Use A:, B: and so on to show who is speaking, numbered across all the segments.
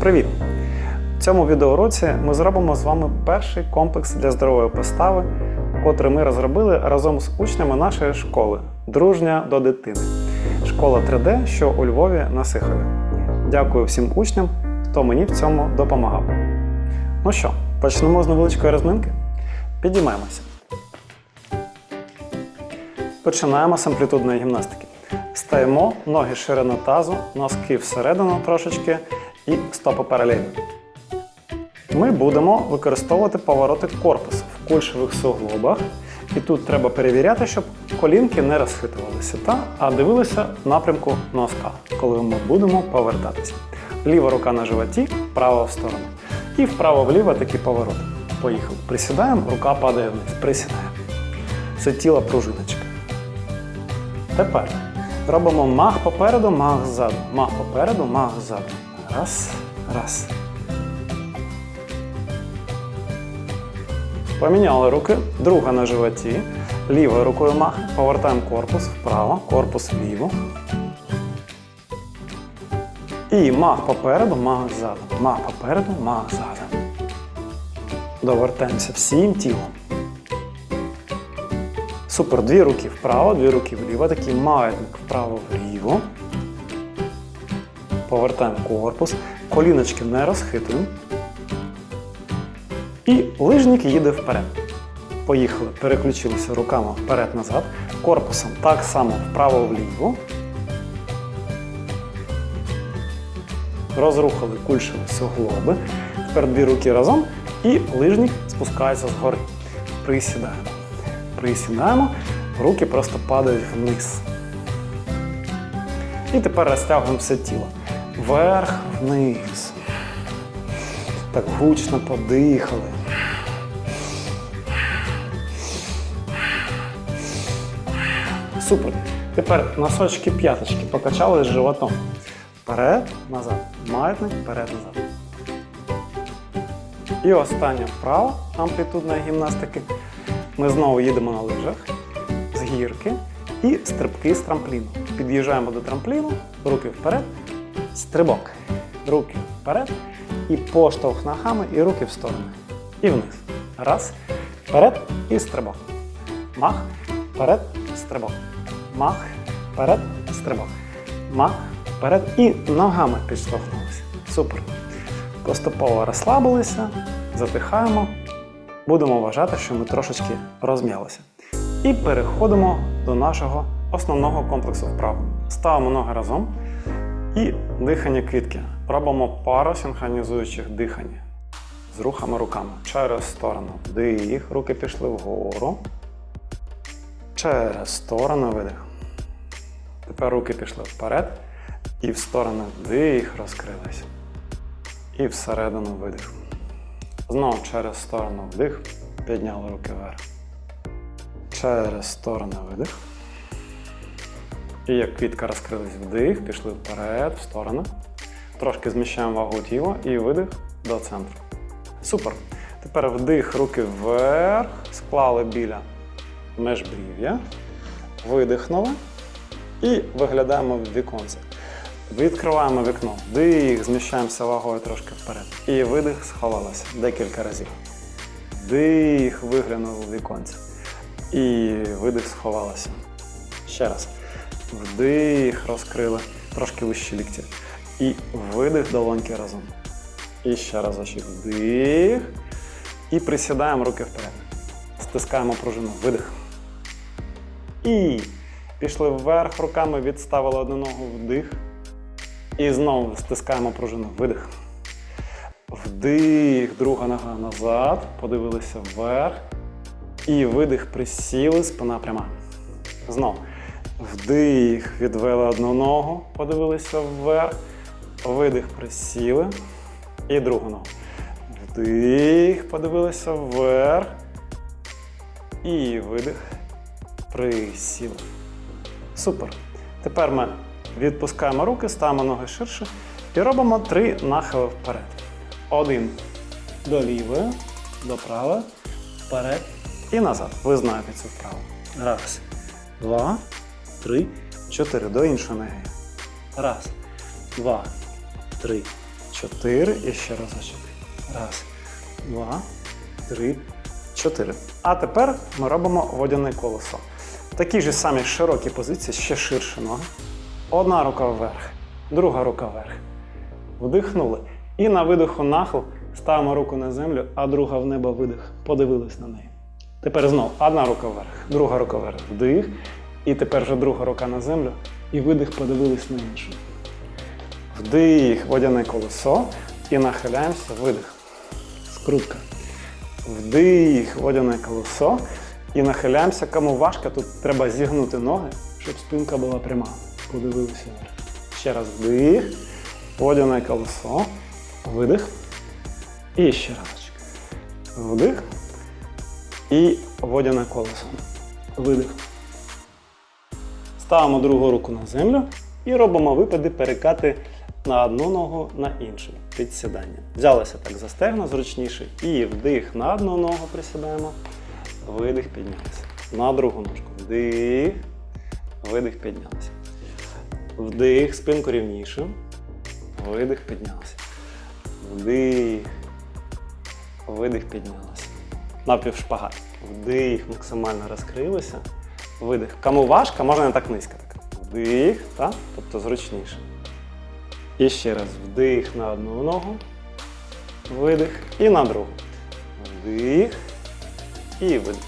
A: Привіт! В цьому відеоуроці ми зробимо з вами перший комплекс для здорової постави, котрий ми розробили разом з учнями нашої школи Дружня до дитини. Школа 3D, що у Львові на Сихові. Дякую всім учням, хто мені в цьому допомагав. Ну що, почнемо з невеличкої розминки? Підіймаємося. Починаємо з амплітудної гімнастики. Стаємо, ноги ширина тазу, носки всередину трошечки і стопи паралельно. Ми будемо використовувати повороти корпусу в кульшових суглобах. І тут треба перевіряти, щоб колінки не розхитувалися, та, а дивилися напрямку носка, коли ми будемо повертатися. Ліва рука на животі, права в сторону. І вправо-вліво такі повороти. Поїхали. Присідаємо, рука падає вниз. Присідаємо. Це тіло пружиночка. Тепер робимо мах попереду, мах ззаду. Мах попереду, мах ззаду. Раз, раз. Поміняли руки, друга на животі. Лівою рукою мах. Повертаємо корпус вправо, корпус вліво. І мах попереду, мах ззаду. Мах попереду, мах ззаду. Довертаємося всім тілом. Супер. Дві руки вправо, дві руки вліво. Такий маятник вправо-вліво. Повертаємо корпус. Коліночки не розхитуємо. І лижник їде вперед. Поїхали. Переключилися руками вперед-назад. Корпусом так само вправо-вліво. Розрухали кульшеві суглоби. Тепер дві руки разом. І лижник спускається згори. Присідаємо. Присідаємо, руки просто падають вниз. І тепер розтягуємо все тіло. Вверх, вниз. Так гучно подихали. Супер. Тепер носочки п'яточки покачали з животом. Вперед, назад. Маятник, вперед, назад. І остання вправа амплітудної гімнастики. Ми знову їдемо на лижах з гірки і стрибки з трампліну. Під'їжджаємо до трампліну, руки вперед, стрибок. Руки вперед і поштовх ногами, і руки в сторони. І вниз. Раз. Вперед і стрибок. Мах. Вперед, стрибок. Мах. Вперед, стрибок. Мах. Вперед і ногами підштовхнулися. Супер. Поступово розслабилися, затихаємо. Будемо вважати, що ми трошечки розм'ялися. І переходимо до нашого основного комплексу вправ. Ставимо ноги разом і дихання квітки. Робимо пару синхронізуючих дихань з рухами руками. Через сторону вдих, руки пішли вгору. Через сторону видих. Тепер руки пішли вперед. І в сторону вдих, розкрились. І всередину видих. Знову через сторону вдих, підняли руки вверх. Через сторону видих. І як квітка розкрилась вдих, пішли вперед, в сторону. Трошки зміщаємо вагу тіла і видих до центру. Супер. Тепер вдих, руки вверх, склали біля межбрів'я, видихнули і виглядаємо в віконце. Відкриваємо вікно. Вдих, зміщаємося вагою трошки вперед. І видих сховалося декілька разів. Вдих, виглянув у віконце. І видих сховалося. Ще раз. Вдих, розкрили трошки вищі лікті. І видих долоньки разом. І ще разочок. Вдих. І присідаємо руки вперед. Стискаємо пружину. Видих. І пішли вверх руками, відставили одну ногу вдих. І знову стискаємо пружину. Видих. Вдих, друга нога назад. Подивилися вверх. І видих, присіли, спина пряма. Знову. Вдих, відвели одну ногу, подивилися вверх. Видих, присіли. І другу ногу. Вдих, подивилися вверх. І видих. Присіли. Супер. Тепер ми відпускаємо руки, ставимо ноги ширше і робимо три нахили вперед. Один до лівої, до правої, вперед і назад. Ви знаєте цю вправу. Раз, два, три, чотири. До іншої ноги. Раз, два, три, чотири. І ще разочок. Раз, два, три, чотири. А тепер ми робимо водяне колесо. Такі ж самі широкі позиції, ще ширше ноги. Одна рука вверх, друга рука вверх. Вдихнули. І на видиху нахил ставимо руку на землю, а друга в небо видих. Подивились на неї. Тепер знову одна рука вверх, друга рука вверх, вдих. І тепер вже друга рука на землю. І видих подивились на іншу. Вдих, водяне колесо. І нахиляємося, видих. Скрутка. Вдих, водяне колесо. І нахиляємося. Кому важко, тут треба зігнути ноги, щоб спинка була пряма. Подивилися вверх. Ще раз вдих, водяне колесо, видих. І ще разочок. Вдих. І водяне колесо. Видих. Ставимо другу руку на землю і робимо випади перекати на одну ногу на іншу. Підсідання. Взялися так за стегна зручніше. І вдих на одну ногу присідаємо. Видих, піднялися. На другу ножку. Вдих. Видих, піднялися. Вдих, спинку рівніше. Видих, піднялися. Вдих. Видих, піднялися. Напівшпагат. Вдих, максимально розкрилися. Видих. Кому важко, можна не так низько. Так. Вдих, так? тобто зручніше. І ще раз вдих на одну ногу. Видих. І на другу. Вдих. І видих.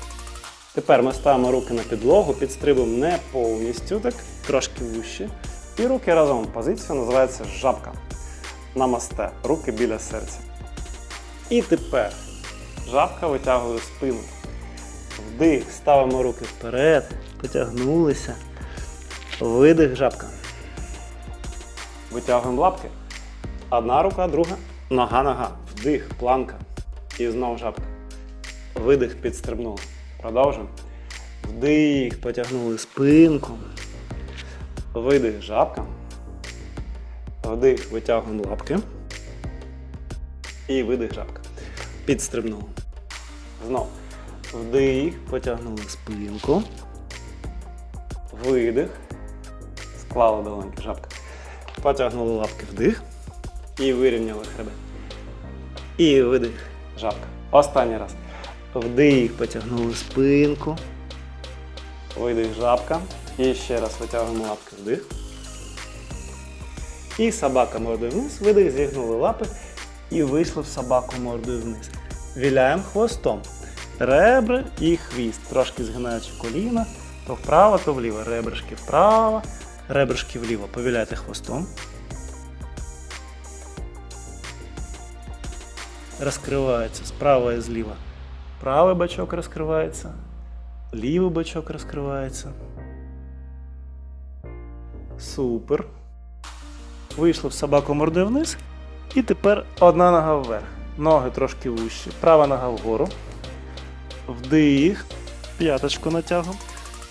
A: Тепер ми ставимо руки на підлогу, підстрибуємо не повністю, так, трошки вище. І руки разом. Позиція називається жабка. Намасте. Руки біля серця. І тепер жабка витягує спину. Вдих, ставимо руки вперед, потягнулися. Видих, жабка. Витягуємо лапки. Одна рука, друга. Нога, нога. Вдих, планка. І знову жабка. Видих, підстрибнули. Продовжуємо. Вдих, потягнули спинку. Видих, жабка. Вдих, витягуємо лапки. І видих, жабка. Підстрибнули. Знов. Вдих, потягнули спинку. Видих. Склали долоньки, жабка. Потягнули лапки вдих. І вирівняли хребет. І видих, жабка. Останній раз. Вдих, потягнули спинку. Видих, жабка. І ще раз витягуємо лапки вдих. І собака мордою вниз. Видих, зігнули лапи. І вийшли в собаку мордою вниз. Віляємо хвостом. Ребра і хвіст. Трошки згинаючи коліна. То вправо, то вліво. Ребрышки вправо, ребрышки вліво. Повіляйте хвостом. Розкривається справа і зліва. Правий бачок розкривається, лівий бачок розкривається. Супер. Вийшли в собаку мордою вниз. І тепер одна нога вверх. Ноги трошки вущі. Права нога вгору. Вдих. П'яточку натягом.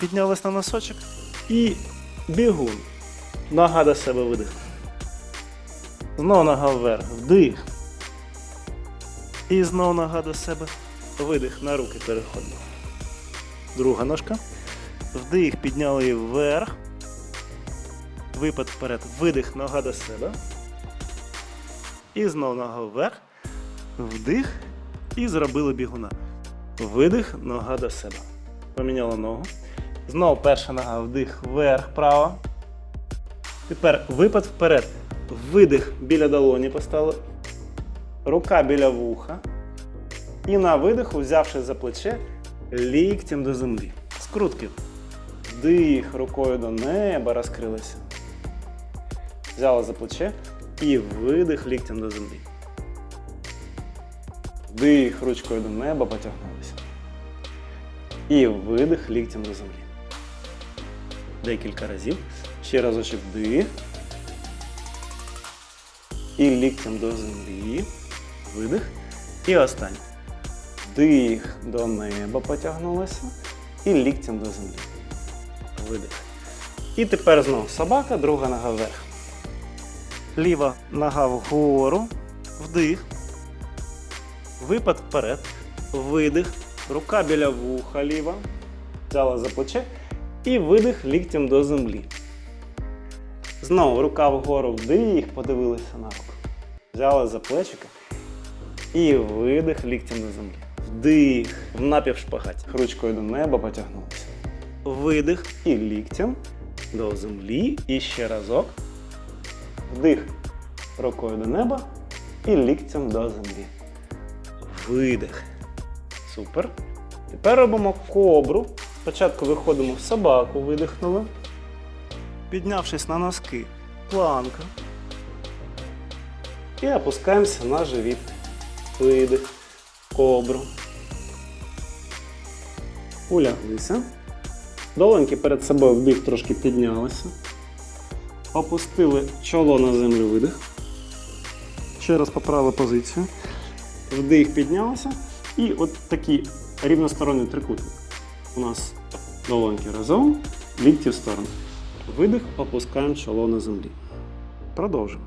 A: Піднялись на носочок. І бігун. Нога до себе видих. Знову нога вверх. Вдих. І знову нога до себе. Видих на руки переходимо. Друга ножка. Вдих, підняли її вверх. Випад вперед. Видих, нога до себе. І знову нога вверх. Вдих. І зробили бігуна. Видих, нога до себе. Поміняла ногу. Знову перша нога, вдих, вверх, право. Тепер випад вперед. Видих біля долоні поставили. Рука біля вуха. І на видиху, взявши за плече, ліктем до землі. Скрутки. Вдих рукою до неба розкрилися. Взяла за плече і видих ліктем до землі. Вдих ручкою до неба потягнулися. І видих ліктем до землі. Декілька разів. Ще разочок вдих. І ліктем до землі. Видих. І останній. Вдих до неба потягнулися. І ліктем до землі. Видих. І тепер знову собака, друга нога вверх. Ліва нога вгору. Вдих. Випад вперед. Видих. Рука біля вуха ліва. Взяла за плече. І видих ліктем до землі. Знову рука вгору вдих, подивилися на руку.
B: Взяли за плечики і видих ліктем на землі. Вдих в напівшпагаті.
A: Ручкою до неба потягнулися.
B: Видих і ліктем до землі. І ще разок.
A: Вдих рукою до неба і ліктем до землі.
B: Видих. Супер. Тепер робимо кобру. Спочатку виходимо в собаку, видихнули. Піднявшись на носки, планка. І опускаємося на живіт. Видих. Кобру. Уляглися. Долоньки перед собою вдих трошки піднялися. Опустили чоло на землю видих. Ще раз поправили позицію. Вдих піднялися. І от такий рівносторонній трикутник. У нас долоньки разом, лікті в сторону. Видих, опускаємо чоло на землі. Продовжуємо.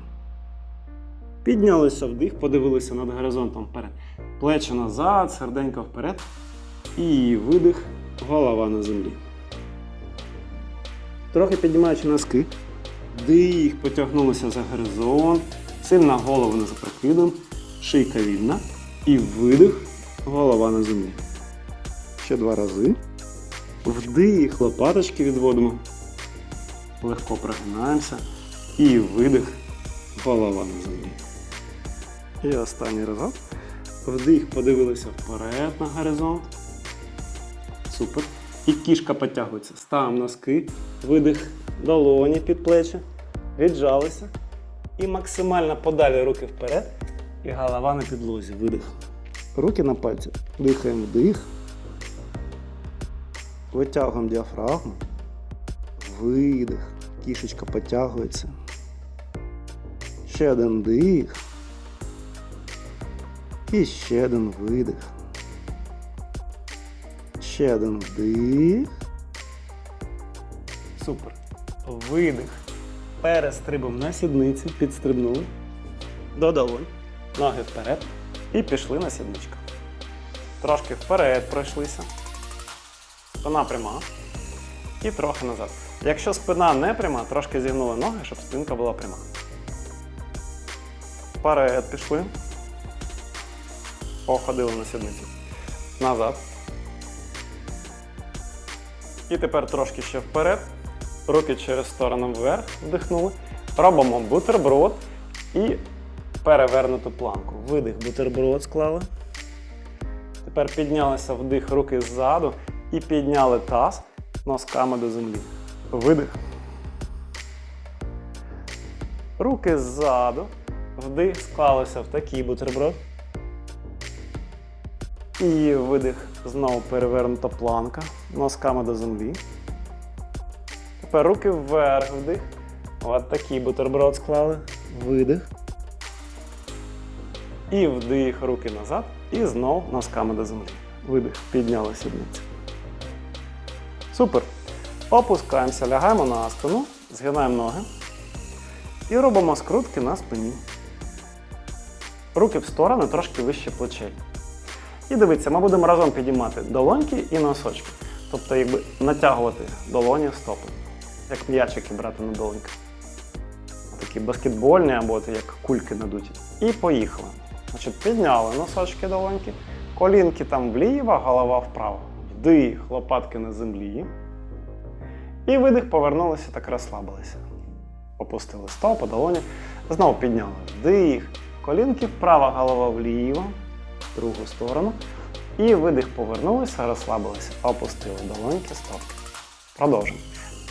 B: Піднялися вдих, подивилися над горизонтом вперед. Плечі назад, серденько вперед. І видих, голова на землі. Трохи піднімаючи носки. Вдих, потягнулися за горизонт. Сильно голову не запрокидуємо. Шийка вільна. І видих, голова на землі. Ще два рази. Вдих, лопаточки відводимо. Легко прогинаємося. І видих, голова на землі. І останній разок. Вдих, подивилися вперед на горизонт. Супер. І кішка підтягується. Ставимо носки. Видих, долоні під плечі. Віджалися. І максимально подалі руки вперед. І голова на підлозі. Видих. Руки на пальці. Дихаємо вдих. Витягуємо діафрагму. Видих. Кішечка підтягується. Ще один дих. І ще один видих. Ще один вдих. Супер. Видих. Перестрибом на сідниці. Підстрибнули. До долонь. Ноги вперед. І пішли на сідничку. Трошки вперед пройшлися. Спина пряма. І трохи назад. Якщо спина не пряма, трошки зігнули ноги, щоб спинка була пряма. Вперед пішли. Походили на сідниці. Назад. І тепер трошки ще вперед. Руки через сторону вверх вдихнули. Робимо бутерброд і перевернуту планку. Видих, бутерброд склали. Тепер піднялися вдих руки ззаду і підняли таз носками до землі. Видих. Руки ззаду. Вдих склалися в такий бутерброд. І видих. Знову перевернута планка носками до землі. Тепер руки вверх вдих. От такий бутерброд склали. Видих. І вдих, руки назад. І знов носками до землі. Видих. Підняли сідниці. Супер. Опускаємося, лягаємо на спину, згинаємо ноги. І робимо скрутки на спині. Руки в сторони, трошки вище плечей. І дивіться, ми будемо разом підіймати долоньки і носочки. Тобто, якби натягувати долоні в стопи, як м'ячики брати на долоньки. Такі баскетбольні або як кульки надуті. І поїхали. Значить, підняли носочки долоньки, колінки там вліво, голова вправо. Вдих, лопатки на землі. І видих, повернулися, так розслабилися. Опустили стопи, долоні. Знову підняли. Вдих. Колінки вправо, голова вліво, в другу сторону. І видих, повернулися, розслабилися. Опустили долоньки, стопки. Продовжуємо.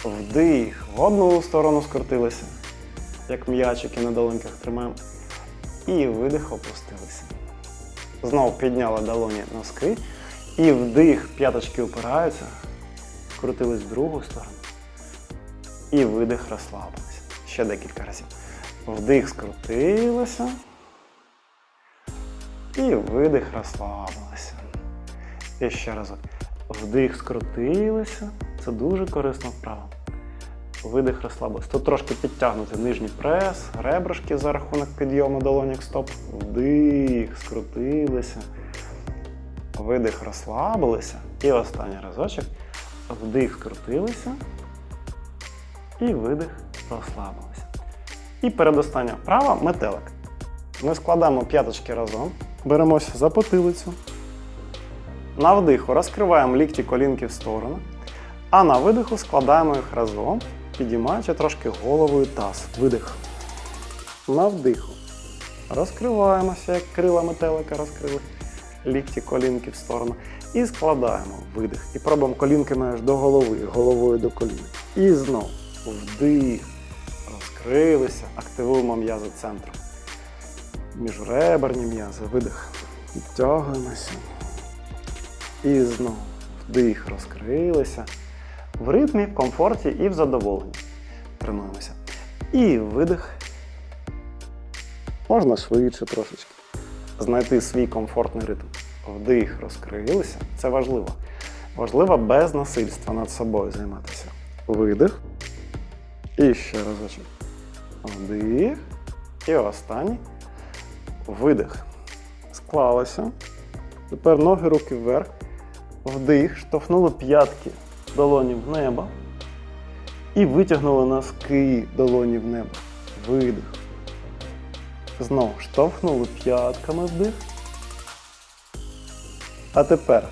B: Вдих. В одну сторону скрутилися, як м'ячики на долоньках тримаємо. І видих, опустилися. Знову підняли долоні носки. І вдих, п'яточки опираються, крутились в другу сторону. І видих, розслабилися. Ще декілька разів. Вдих, скрутилися. І видих, розслабилися. І ще разок. Вдих, скрутилися. Це дуже корисна вправа. Видих, розслабилися. Тут трошки підтягнути нижній прес, ребрышки за рахунок підйому долонік стоп. Вдих, скрутилися. Видих, розслабилися. І останній разочок. Вдих, скрутилися. І видих, розслабилися. І передостання вправа метелик. Ми складаємо п'яточки разом, беремося за потилицю. На вдиху розкриваємо лікті колінки в сторону, а на видиху складаємо їх разом, підіймаючи трошки голову і таз. Видих. На вдиху. Розкриваємося, як крила метелика розкрили. Лікті колінки в сторону. І складаємо видих. І пробуємо колінками аж до голови, головою до коліна. І знову вдих. Розкрилися, активуємо м'язи центру. Міжреберні м'язи, видих. Підтягуємося. І знову вдих, розкрилися. В ритмі, в комфорті і в задоволенні. Тренуємося. І видих. Можна швидше трошечки. Знайти свій комфортний ритм. Вдих, розкрилися. Це важливо. Важливо без насильства над собою займатися. Видих. І ще разочок. Вдих. І останній. Видих. Склалося. Тепер ноги руки вверх. Вдих. Штовхнули п'ятки долоні в небо. І витягнули носки долоні в небо. Видих. Знову штовхнули п'ятками вдих. А тепер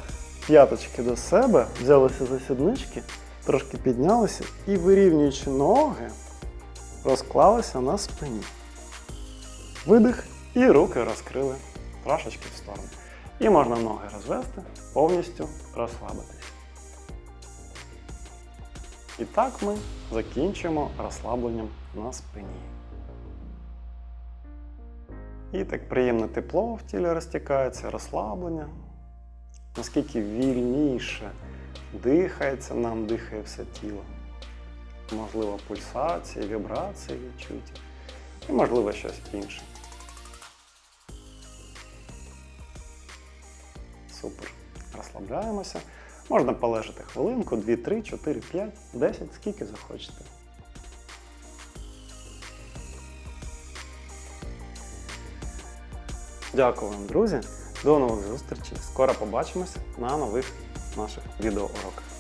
B: п'яточки до себе, взялися за сіднички, трошки піднялися і вирівнюючи ноги, розклалися на спині. Видих і руки розкрили трошечки в сторону. І можна ноги розвести, повністю розслабитись. І так ми закінчимо розслабленням на спині. І так приємне тепло в тілі розтікається, розслаблення. Наскільки вільніше дихається, нам дихає все тіло. Можливо, пульсації, вібрації відчуті. І можливо щось інше. Супер. Розслабляємося. Можна полежати хвилинку, 2, 3, 4, 5, 10, скільки захочете. Дякую вам, друзі. До нових зустрічей. Скоро побачимось на нових наших відеоуроках.